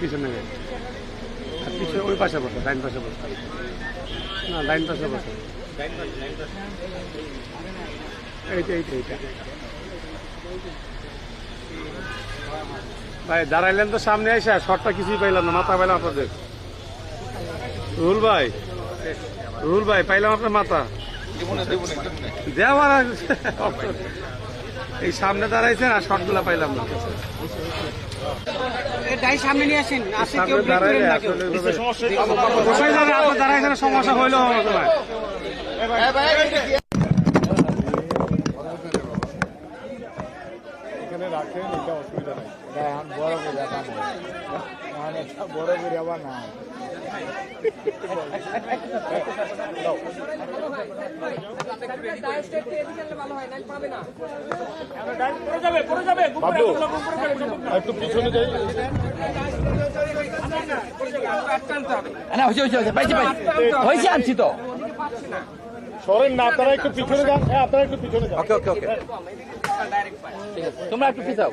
পিছনে ওই পাশে বসে ডাইন পাশে বসে না ডাইন পাশে বসে এইটা ভাই দাঁড়াইলেন তো সামনে এসে শর্টটা কিছুই পাইলাম না, মাথা পাইলাম আপনাদের। রুহুল ভাই। রুহুল ভাই, পাইলাম আপনার মাথা। দেওয়ার এই সামনে দাঁড়াইছেন আর শর্টগুলা পাইলাম না। সামনে নিয়ে আসেন দাঁড়াইছেন সমস্যা এখানে রাখেন এটা অসুবিধা নাই। বড় করে বড় করে আবার না। একটু পিছনে যাই। না হয়েছে হয়েছে পাইছি পাইছি। হয়েছে আনছি তো। সরেন না আপনারা একটু পিছনে যান। হ্যাঁ আপনারা একটু পিছনে যান। ওকে ওকে ওকে। তোমরা একটু পিছাও।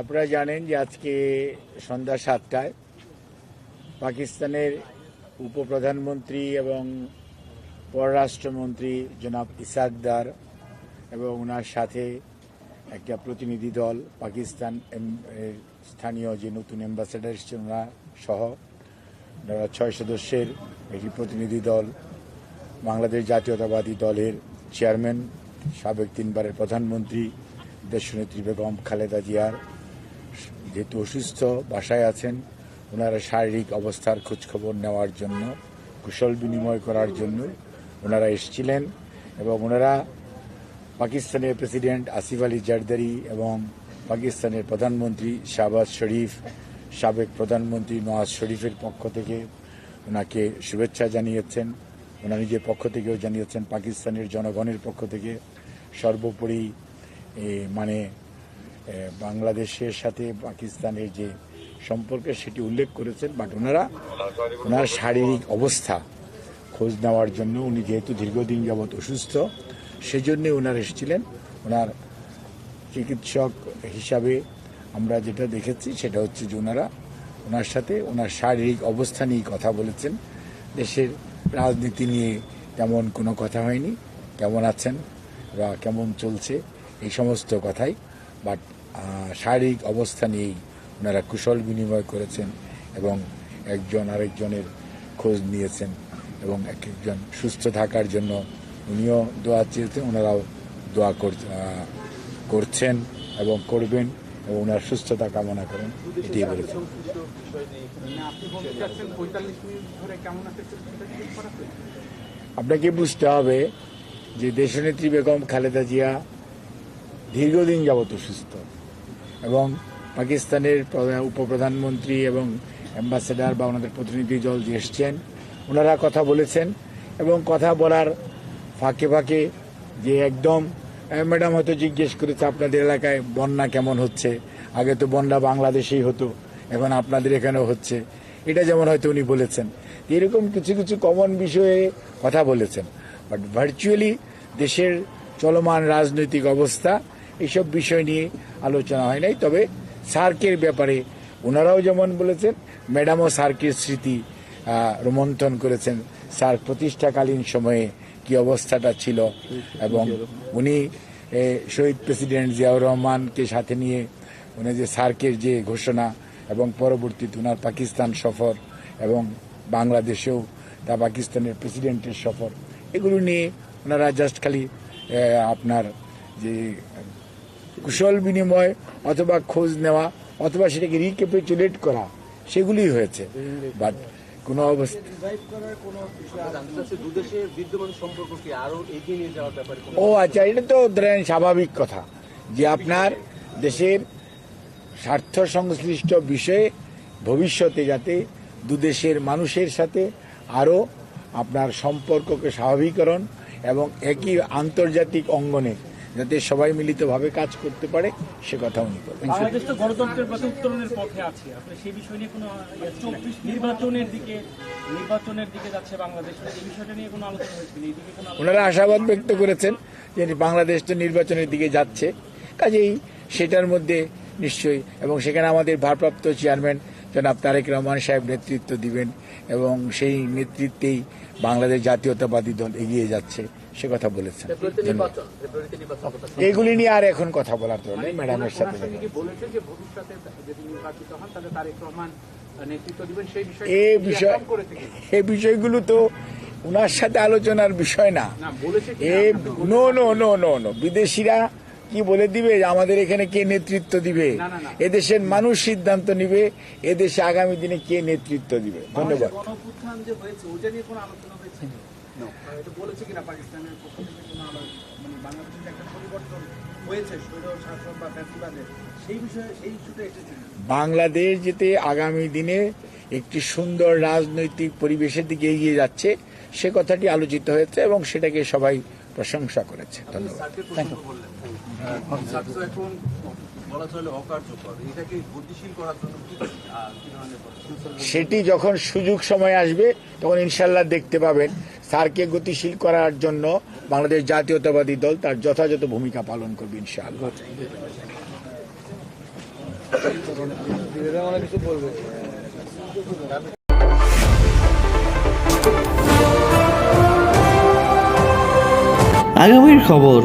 আপনারা জানেন যে আজকে সন্ধ্যা সাতটায় পাকিস্তানের উপপ্রধানমন্ত্রী এবং পররাষ্ট্রমন্ত্রী জনাব ইসাকদার এবং ওনার সাথে একটা প্রতিনিধি দল, পাকিস্তান স্থানীয় যে নতুন অ্যাম্বাসেডার এসছেন ওনার সহ, ওনারা ছয় সদস্যের একটি প্রতিনিধি দল, বাংলাদেশ জাতীয়তাবাদী দলের চেয়ারম্যান সাবেক তিনবারের প্রধানমন্ত্রী, দেশনেত্রী বেগম খালেদা জিয়ার যেহেতু অসুস্থ, বাসায় আছেন, ওনারা শারীরিক অবস্থার খোঁজখবর নেওয়ার জন্য, কুশল বিনিময় করার জন্য ওনারা এসেছিলেন এবং ওনারা পাকিস্তানের প্রেসিডেন্ট আসিফ আলী জারদারি এবং পাকিস্তানের প্রধানমন্ত্রী শাহবাজ শরীফ, সাবেক প্রধানমন্ত্রী নওয়াজ শরীফের পক্ষ থেকে ওনাকে শুভেচ্ছা জানিয়েছেন। ওনার নিজের পক্ষ থেকেও জানিয়েছেন, পাকিস্তানের জনগণের পক্ষ থেকে সর্বোপরি মানে বাংলাদেশের সাথে পাকিস্তানের যে সম্পর্কে, সেটি উল্লেখ করেছেন বাট ওনারা ওনার শারীরিক অবস্থা খোঁজ নেওয়ার জন্য উনি যেহেতু দীর্ঘদিন যাবৎ অসুস্থ, সেজন্য ওনার এসেছিলেন। ওনার চিকিৎসক হিসাবে আমরা যেটা দেখেছি, সেটা হচ্ছে যে ওনারা ওনার সাথে ওনার শারীরিক অবস্থা নিয়ে কথা বলেছেন। দেশের রাজনীতি নিয়ে তেমন কোনো কথা হয়নি। কেমন আছেন বা কেমন চলছে, এই সমস্ত কথাই। বাট শারীরিক অবস্থা নিয়েই ওনারা কুশল বিনিময় করেছেন এবং একজন আরেকজনের খোঁজ নিয়েছেন এবং এক একজন সুস্থ থাকার জন্য উনিও দোয়া চেয়েছেন, ওনারাও দোয়া কর- করছেন এবং করবেন এবং ওনার সুস্থতা কামনা করেন এটি বলেছেন আপনাকে বুঝতে হবে যে দেশনেত্রী বেগম খালেদা জিয়া দীর্ঘদিন যাবত অসুস্থ। এবং পাকিস্তানের প্রধা- উপপ্রধানমন্ত্রী এবং অ্যাম্বাসেডার বা ওনাদের প্রতিনিধি দল যে এসছেন, ওনারা কথা বলেছেন এবং কথা বলার ফাঁকে ফাঁকে যে একদম ম্যাডাম হয়তো জিজ্ঞেস করেছে আপনাদের এলাকায় বন্যা কেমন হচ্ছে? আগে তো বন্যা বাংলাদেশেই হতো, এখন আপনাদের এখানেও হচ্ছে। এটা যেমন হয়তো উনি বলেছেন। এরকম কিছু কিছু কমন বিষয়ে কথা বলেছেন। বাট ভার্চুয়ালি দেশের চলমান রাজনৈতিক অবস্থা এইসব বিষয় নিয়ে আলোচনা হয় নাই। তবে সার্কের ব্যাপারে ওনারাও যেমন বলেছেন, ম্যাডামও সার্কের স্মৃতি রোমন্থন করেছেন। সার্ক প্রতিষ্ঠাকালীন সময়ে কি অবস্থাটা ছিল এবং উনি শহীদ প্রেসিডেন্ট জিয়াউর রহমানকে সাথে নিয়ে উনি যে সার্কের যে ঘোষণা এবং পরবর্তীতে ওনার পাকিস্তান সফর এবং বাংলাদেশেও তা পাকিস্তানের প্রেসিডেন্টের সফর, এগুলো নিয়ে ওনারা জাস্ট খালি আপনার যে কুশল বিনিময় অথবা খোঁজ নেওয়া অথবা সেটাকে রিক্যাপিচুলেট করা সেগুলি হয়েছে। বাট কোনো অবস্থা ও আচ্ছা এটা তো ধরেন স্বাভাবিক কথা যে আপনার দেশের স্বার্থ সংশ্লিষ্ট বিষয়ে ভবিষ্যতে যাতে দুদেশের মানুষের সাথে আরও আপনার সম্পর্ককে স্বাভাবিকরণ এবং একই আন্তর্জাতিক অঙ্গনে যাতে সবাই মিলিতভাবে কাজ করতে পারে সে কথা উনি বলেন। গণতন্ত্রের পথে উত্তরণের পথে আছে। আপনি সেই বিষয় নিয়ে কোনো চব্বিশ নির্বাচনের দিকে নির্বাচনের দিকে যাচ্ছে বাংলাদেশ। এই বিষয়টা নিয়ে কোনো আলোচনা হয়েছিল এই দিকে কোনো আলোচনা ওনারা আশাবাদ ব্যক্ত করেছেন যে বাংলাদেশ তো নির্বাচনের দিকে যাচ্ছে। কাজেই সেটার মধ্যে নিশ্চয়ই এবং সেখানে আমাদের ভারপ্রাপ্ত চেয়ারম্যান জনাব তারেক রহমান সাহেব নেতৃত্ব দিবেন এবং সেই নেতৃত্বেই বাংলাদেশ জাতীয়তাবাদী দল এগিয়ে যাচ্ছে সে কথা বলেছেন। এগুলি নিয়ে আর এখন কথা বলার তো নেই ম্যাডামের সাথে করে বিষয়গুলো তো ওনার সাথে আলোচনার বিষয় না। A no? No no. No no বিদেশিরা কি বলে দিবে? যে আমাদের এখানে কে নেতৃত্ব দিবে। এদেশের মানুষ সিদ্ধান্ত নিবে এদেশে আগামী দিনে কে নেতৃত্ব দিবে? ধন্যবাদ। গণপুত্থান যে হয়েছে ওটা নিয়ে কোনো আলোচনা হয়েছে? এটা বলেছে কিনা পাকিস্তানের পক্ষ থেকে কোনো আলো- মানে বাংলাদেশের যে একটা পরিবর্তন হয়েছে স্বৈর শাসন বা ফ্যাসিবাদের? সেই বিষয়ে সেই ইস্যুটা এসেছে বাংলাদেশ যেতে আগামী দিনে একটি সুন্দর রাজনৈতিক পরিবেশের দিকে এগিয়ে যাচ্ছে সে কথাটি আলোচিত হয়েছে এবং সেটাকে সবাই প্রশংসা করেছে। ধন্যবাদ? সেটি যখন সুযোগ সময় আসবে তখন ইনশাল্লাহ দেখতে পাবেন। স্যারকে গতিশীল করার জন্য বাংলাদেশ জাতীয়তাবাদী দল তার যথাযথ ভূমিকা পালন করবে ইনশাআল্লাহ। আগামীর খবর